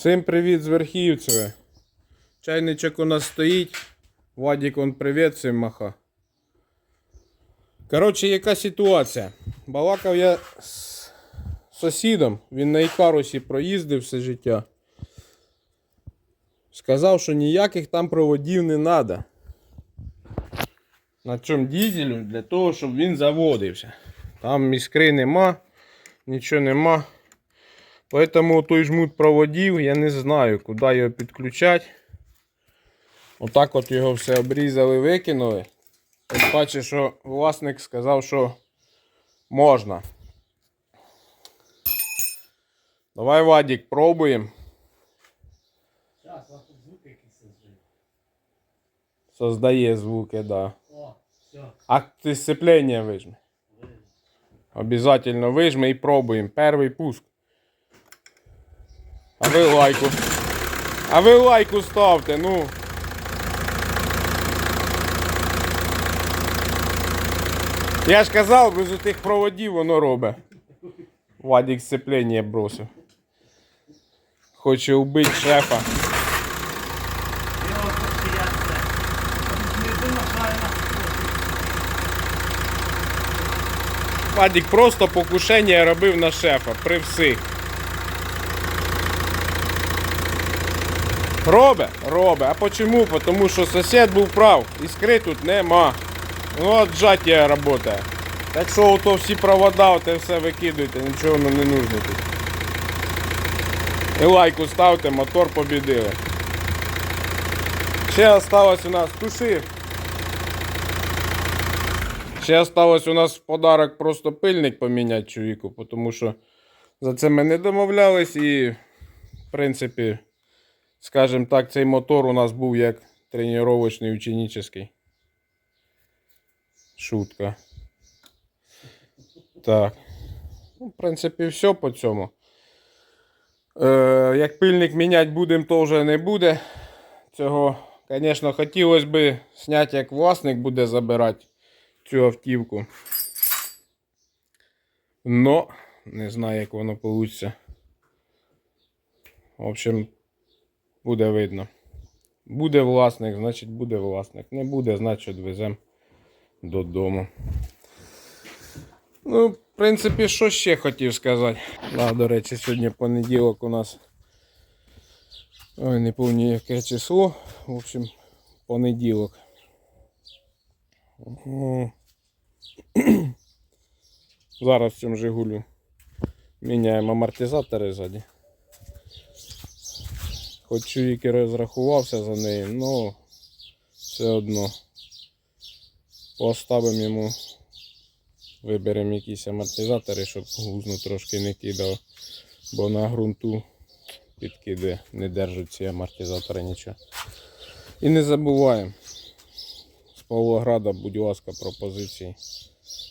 Всім привіт з Верхівцеве. Чайничок у нас стоїть. Вадік он привіт всім маха. Коротше, яка ситуація? Балакав я з сусідом, він на Ікарусі проїздив все життя. Сказав, що ніяких там проводів не треба. На цьому дізелю для того, щоб він заводився. Там іскри нема, нічого нема. Поэтому той жмут проводів, я не знаю, куди його підключати. Отак от його все обрізали, викинули. Тим паче, що власник сказав, що можна. Давай, Вадік, пробуємо. Зараз, тут звуки якісь создають. Создає звуки, да. О, все, А ти сцеплення вижми. Обязательно вижми і пробуємо. Перший пуск. А ви лайку. А ви лайку ставте, ну. Я ж казав, без тих проводів воно робить. Вадік сцеплення бросив. Хоче вбити шефа. Вадік просто покушення робив на шефа при всіх. Робе? Робе. А почему? Потому що сусід був прав. Іскри тут нема. Ну от жаття працює. Так що ото всі провода, оте все викидуйте, нічого воно не нужно тут. І лайку ставте, мотор побідили. Ще осталось у нас туши. Ще осталось у нас в подарок просто пильник поміняти чоловіку, тому що за це ми не домовлялись і, в принципі, скажімо так, цей мотор у нас був як тренувальний ученический. Шутка. Так. Ну, в принципі, все по цьому. Е, як пильник міняти будемо, то вже не буде. Цього, звісно, хотілося б зняти, як власник буде забирати цю автівку. Но не знаю, як воно вийде. В общем, буде видно. Буде власник, значить буде власник. Не буде, значить відвеземо додому. Ну, в принципі, що ще хотів сказати. Да, до речі, сьогодні понеділок у нас. Ой, не пам'ятаю яке число. В общем, понеділок. Зараз в цьому Жигулю міняємо амортизатори ззаді. Хоч чоловік і розрахувався за неї, але все одно поставимо йому, виберемо якісь амортизатори, щоб гузно трошки не кидав, бо на ґрунту підкиди, не держать ці амортизатори нічого. І не забуваємо. З Павлограда, будь ласка, пропозиції.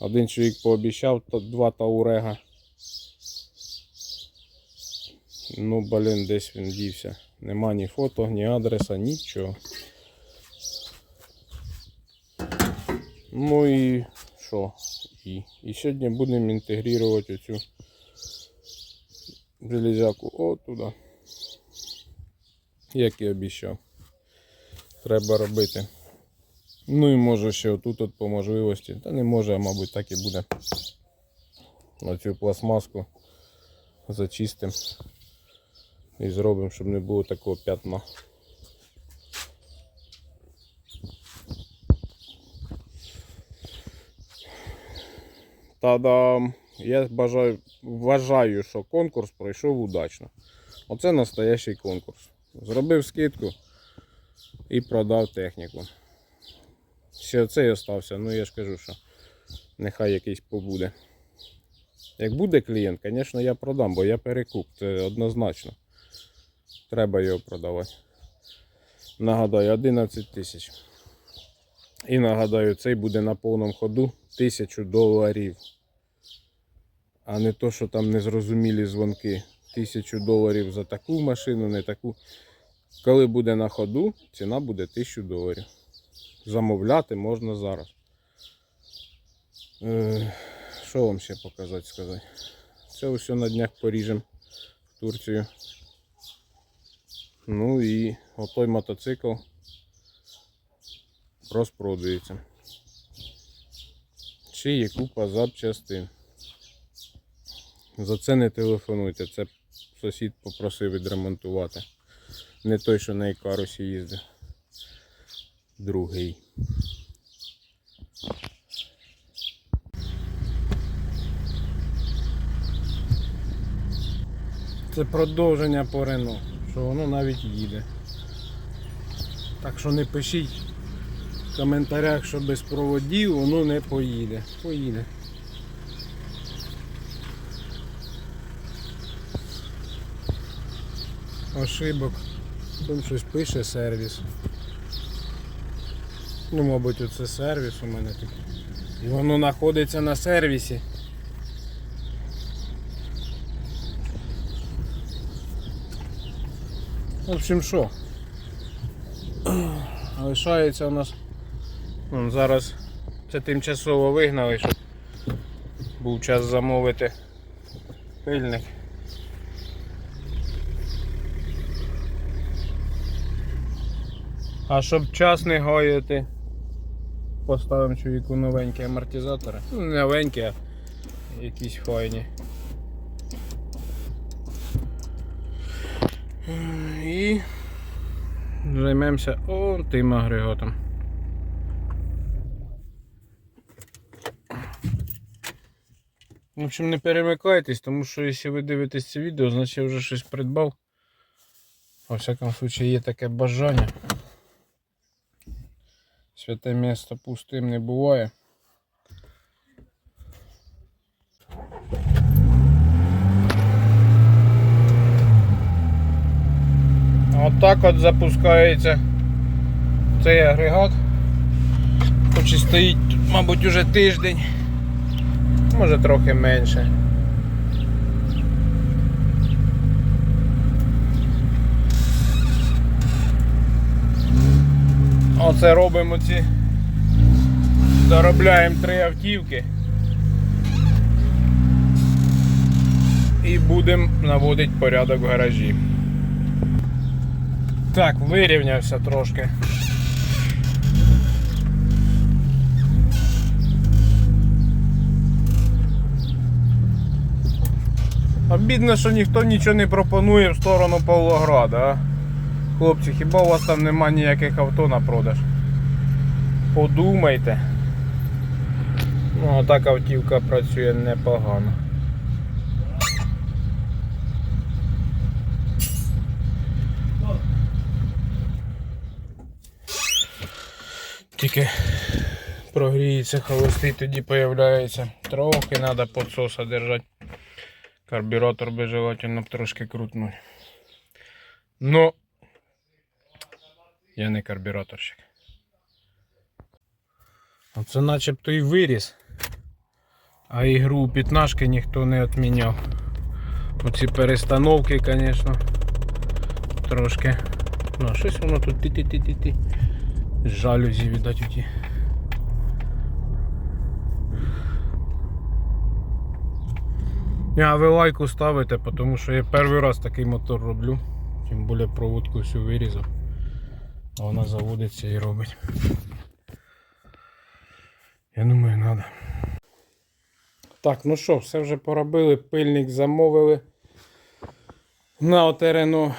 Один чоловік пообіцяв то два таурега. Ну, блін, десь він дівся. Нема ні фото, ні адреса, нічого. Ну і що? І, і сьогодні будемо інтегрувати оцю железяку от туди. Як і обіцяв. Треба робити. Ну і може ще отут от по можливості. Та не може, а мабуть так і буде. Оцю пластмаску зачистимо і зробимо, щоб не було такого п'ятна. Та-дам! Я бажаю, вважаю, що конкурс пройшов удачно. Оце настоящий конкурс. Зробив скидку і продав техніку. Ще оцей остався, ну я ж кажу, що нехай якийсь побуде. Як буде клієнт, звісно, я продам, бо я перекуп, це однозначно. Треба його продавати. Нагадаю, 11 тисяч. І нагадаю, цей буде на повному ходу 1000 доларів. А не то, що там незрозумілі дзвонки. 1000 доларів за таку машину, не таку. Коли буде на ходу, ціна буде 1000 доларів. Замовляти можна зараз. Е, Що вам ще показати сказати? Це все на днях поріжемо в Турцію. Ну і отой мотоцикл розпродується. Ще є купа запчастин. За це не телефонуйте, це сусід попросив відремонтувати. Не той, що на Ікарусі їздив. Другий. Це продовження по Рено, що воно навіть їде. Так що не пишіть в коментарях, що без проводів воно не поїде. Поїде. Ошибок. Там щось пише сервіс. Ну, мабуть, оце сервіс у мене тут. І воно знаходиться на сервісі. В общем, що? Лишається у нас. Вон, зараз це тимчасово вигнали, щоб був час замовити пильник. А щоб час не гаяти, поставимо чоловіку новенькі амортизатори. Ну, не новенькі, а якісь файні. І займемося он тим агрегатом. В общем, не перемикайтесь, тому що якщо ви дивитесь це відео, значить я вже щось придбав. Во всякому случае є таке бажання. Святе місто пустим не буває. Отак от запускається цей агрегат. Хоч і стоїть, мабуть, уже тиждень, може трохи менше. Оце робимо ці. Заробляємо три автівки. І будемо наводити порядок в гаражі. Так, вирівнявся трошки. Обідно, що ніхто нічого не пропонує в сторону Павлограда, а? Хлопці, хіба у вас там нема ніяких авто на продаж? Подумайте. Ну, так автівка працює непогано. Тільки прогріється холостий, тоді появляється. Трохи треба підсоса держати. Карбюратор би желательно трошки крутнути. Ну, я не карбюраторщик. Оце начебто і виріс. А ігру у п'ятнашки ніхто не відміняв. Оці перестановки, звісно, трошки. Ну, щось воно тут ти-ти-ти-ти-ти. Жалюзі, віддать оті. А ви лайку ставите, тому що я перший раз такий мотор роблю. Тим більше проводку всю вирізав. А вона заводиться і робить. Я думаю, треба. Так, ну що, все вже поробили, пильник замовили. На отерену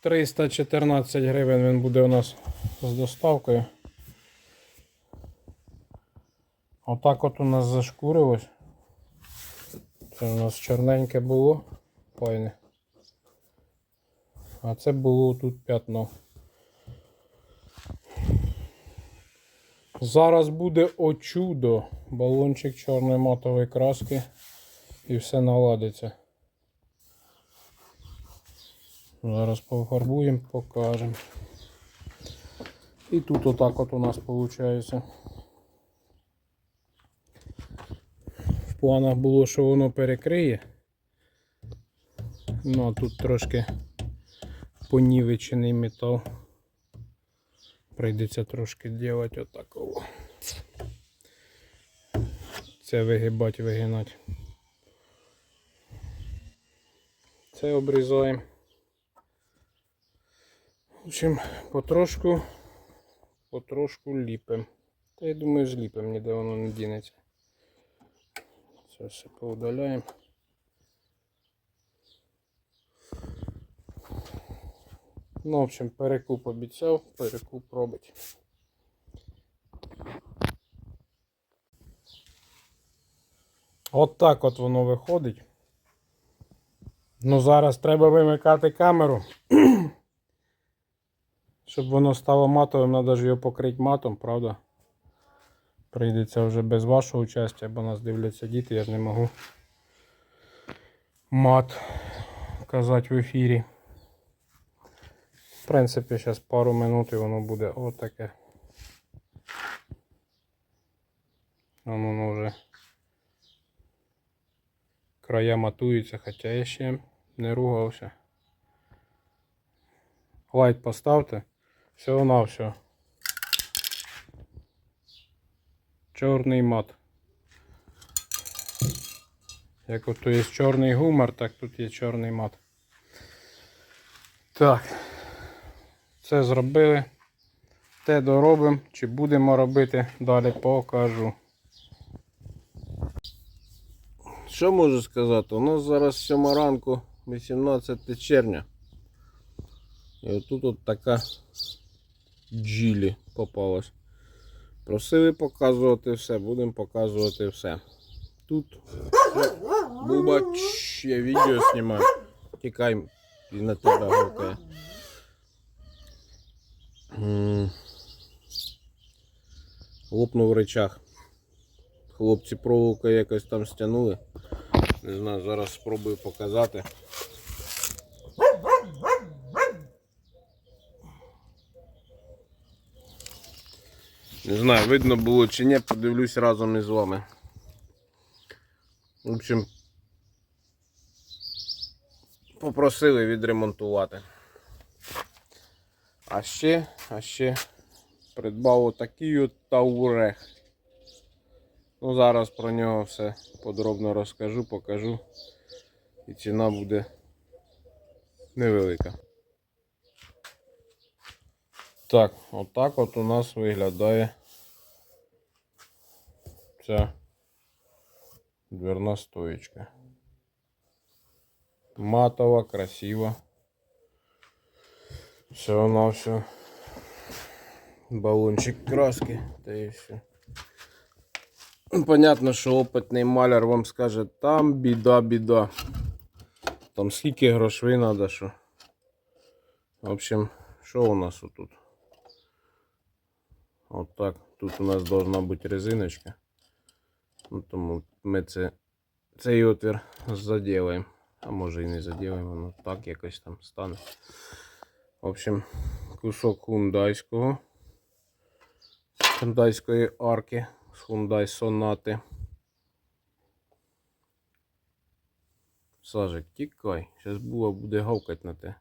314 гривень він буде у нас з доставкою. Отак от у нас зашкурилось. Це у нас чорненьке було, файне. А це було тут п'ятно. Зараз буде о чудо. Балончик чорної матової краски і все наладиться. Зараз пофарбуємо, покажемо. І тут отак от у нас виходить. В планах було, що воно перекриє. Ну а тут трошки понівечений метал. Прийдеться трошки робити отакого. Це вигибати, вигинати. Це обрізаємо. В общем, потрошку, потрошку ліпим. Та я думаю, зліпим, ніде воно не дінеться. Це все поудаляємо. Ну, в общем, перекуп обіцяв, перекуп робить. От так от воно виходить. Ну, зараз треба вимикати камеру. Щоб воно стало матовим, треба ж його покрити матом, правда? Прийдеться вже без вашого участя, бо нас дивляться діти, я ж не можу мат казати в ефірі. В принципі, зараз пару минут і воно буде отаке. Воно ну, вже края матуються, хоча я ще не ругався. Лайк поставте. Всього на все. Чорний мат. Як от то є чорний гумор, так тут є чорний мат. Так. Це зробили. Те доробимо, чи будемо робити, далі покажу. Що можу сказати? У нас зараз 7 ранку, 18 червня. І отут от така джилі попалась. Просили показувати все, будемо показувати все. Тут Буба, чш, я відео знімаю. Тікай і на тебе гавкає. Лопнув речах. Хлопці проволока якось там стягнули. Не знаю, зараз спробую показати. Не знаю, видно було чи ні, подивлюсь разом із вами. В общем, попросили відремонтувати. А ще, а ще придбав отакий от таурех. Ну, зараз про нього все подробно розкажу, покажу. І ціна буде невелика. Так, отак от у нас виглядає ця дверна стоечка. Матова, красиво. Все на все. Баллончик краски, та і все. Понятно, що опитний маляр вам скаже, там біда, біда. Там скільки грошей треба, що. В общем, що у нас отут? От так. Тут у нас должна бути резиночка. Ну, тому ми це, цей отвір заділаємо. А може і не заділаємо, воно так якось там стане. В общем, кусок хундайського. Хундайської арки з Hyundai Sonata. Сажик, тікай. Зараз була буде гавкать на те.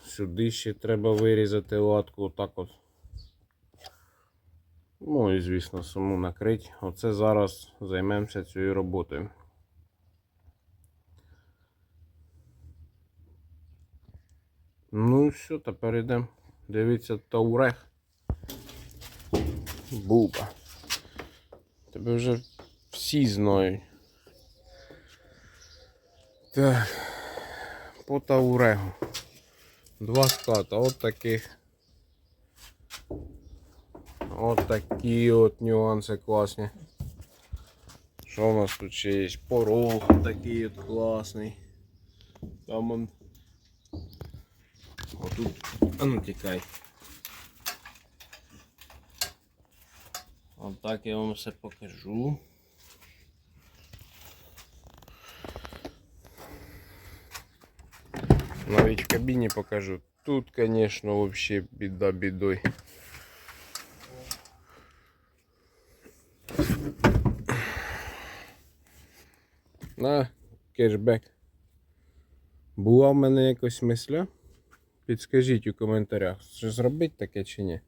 Сюди ще треба вирізати латку отак от. Ну і звісно, саму накрити. Оце зараз займемося цією роботою. Ну і все, тепер йдемо. Дивіться Таурех. Буба. Тебе вже всі знають. Так. По Таурегу. Два ската, от таких. От такі от нюанси класні. Що у нас тут ще є? Порог такий от класний. Там он. Отут. А ну тікай. От так я вам все покажу. Навіть в кабіні покажу. Тут, конечно, вообще біда бідой. На кешбек. Була в мене якось мисля? Підскажіть у коментарях, чи зробити таке чи ні.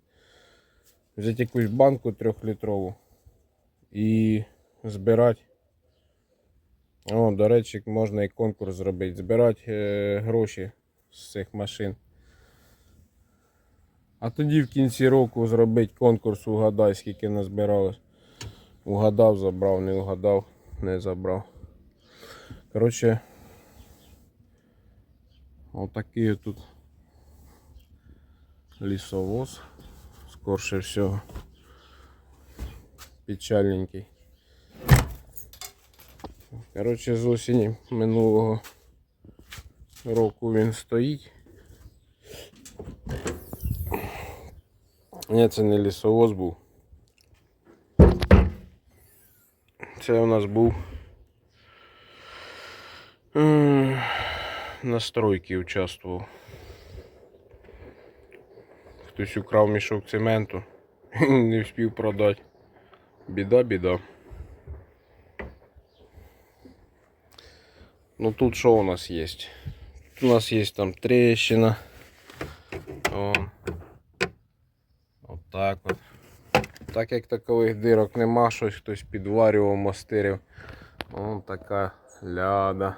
Взяти якусь банку трьохлітрову і збирати. О, до речі, можна і конкурс зробити. Збирати е, гроші з цих машин. А тоді в кінці року зробити конкурс, угадай, скільки назбиралось. Угадав, забрав, не угадав, не забрав. Коротше, отакий тут лісовоз. Скорше всього. Печальненький. Коротше, з осені минулого року він стоїть. Ні, це не лісовоз був. Це у нас був на стройці участвував. Хтось украв мішок цементу, не встиг продати. Біда, біда. Ну тут що у нас є? У нас є там трещина. О. Отак от. Так як такових дирок нема, щось хтось підварював, мастирів. Вон така ляда.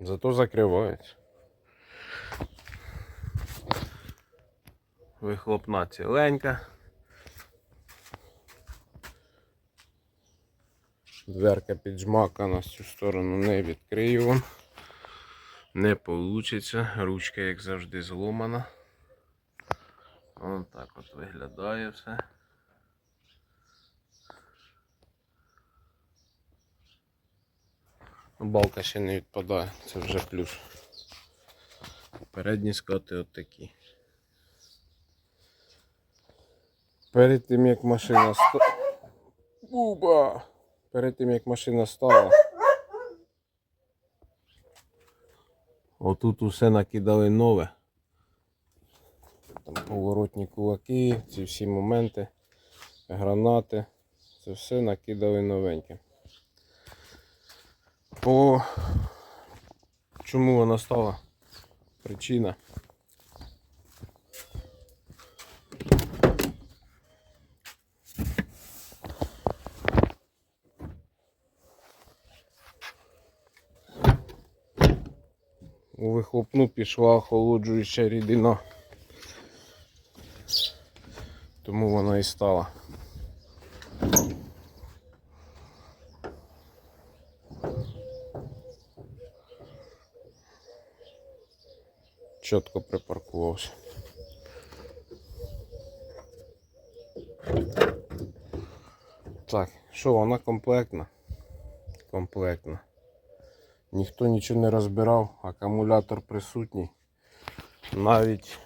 Зато закривається. Вихлопна ціленька. Дверка піджмакана з цю сторону не відкрию вам. Не получиться. Ручка, як завжди, зломана. Ось так от виглядає все. Балка ще не відпадає, це вже плюс. Передні скати от такі. Перед тим як машина ста... Буба! Перед тим як машина стала. Отут усе накидали нове. Там поворотні кулаки, ці всі моменти, гранати. Це все накидали новеньке. По чому вона стала? Причина. У вихлопну пішла охолоджуюча рідина. Тому вона і стала. Чітко припаркувався. Так, що вона комплектна? Комплектна. Ніхто нічого не розбирав, акумулятор присутній. Навіть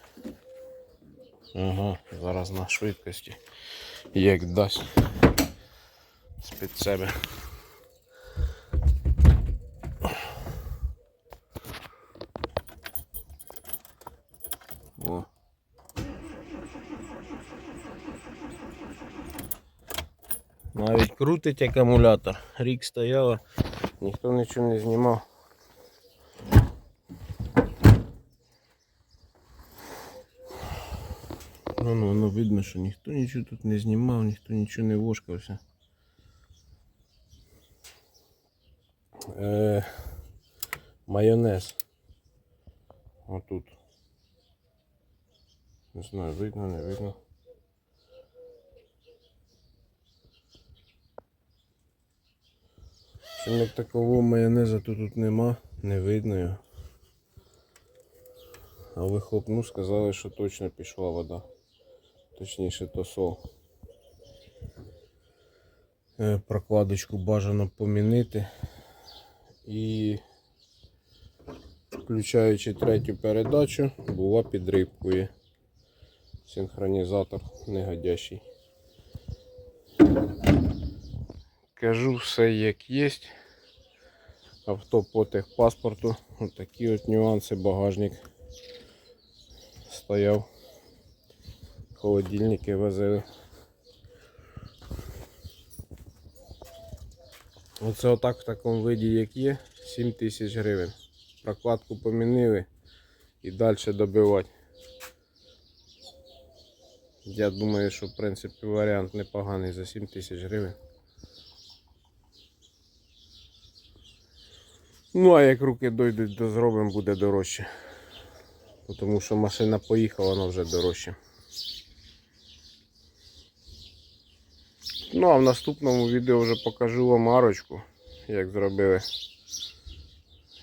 ага, зараз на швидкості як дасть з-під себе. О. Навіть крутить акумулятор. Рік стояла, ніхто нічого не знімав. Ну, ну, воно видно, що ніхто нічого тут не знімав, ніхто нічого не вошкався. Е, майонез. Отут. Не знаю, видно, не видно. Чим як такого майонеза то тут нема, не видно його. А вихлопну сказали, що точно пішла вода. Точніше то сол. Е, Прокладочку бажано помінити. І включаючи третю передачу, була під рибкою. Синхронізатор негодящий. Кажу все як є. Авто по техпаспорту. Ось такі от нюанси. Багажник стояв. Холодильники возили. Оце отак в такому виді, як є, 7 тисяч гривень. Прокладку помінили і далі добивати. Я думаю, що в принципі варіант непоганий за 7 тисяч гривень. Ну, а як руки дойдуть, то зробимо, буде дорожче. Тому що машина поїхала, вона вже дорожче. Ну, а в наступному відео вже покажу вам арочку, як зробили.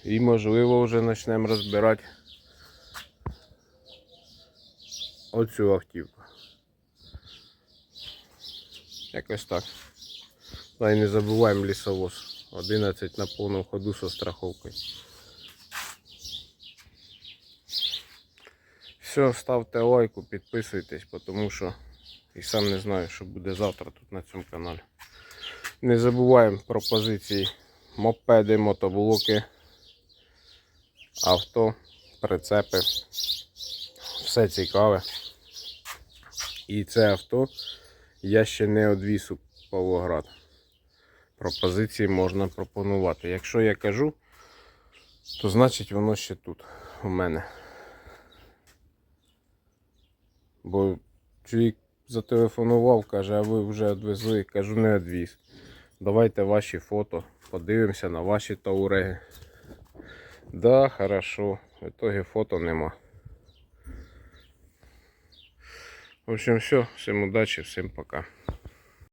І можливо вже почнемо розбирати оцю автівку. Якось так. Та й не забуваємо лісовоз. 11 на повному ходу со страховкою. Все, ставте лайку, підписуйтесь, тому що і сам не знаю, що буде завтра тут на цьому каналі. Не забуваємо про позиції мопеди, мотоблоки, авто, прицепи. Все цікаве. І це авто я ще не одвіз у Павлоград. Пропозиції можна пропонувати. Якщо я кажу, то значить воно ще тут у мене. Бо чоловік зателефонував, каже, а ви вже відвезли. Кажу, не відвіз. Давайте ваші фото, подивимося на ваші тауреги. Да, хорошо. В итоге фото нема. В общем, все. Всім удачі, всім пока.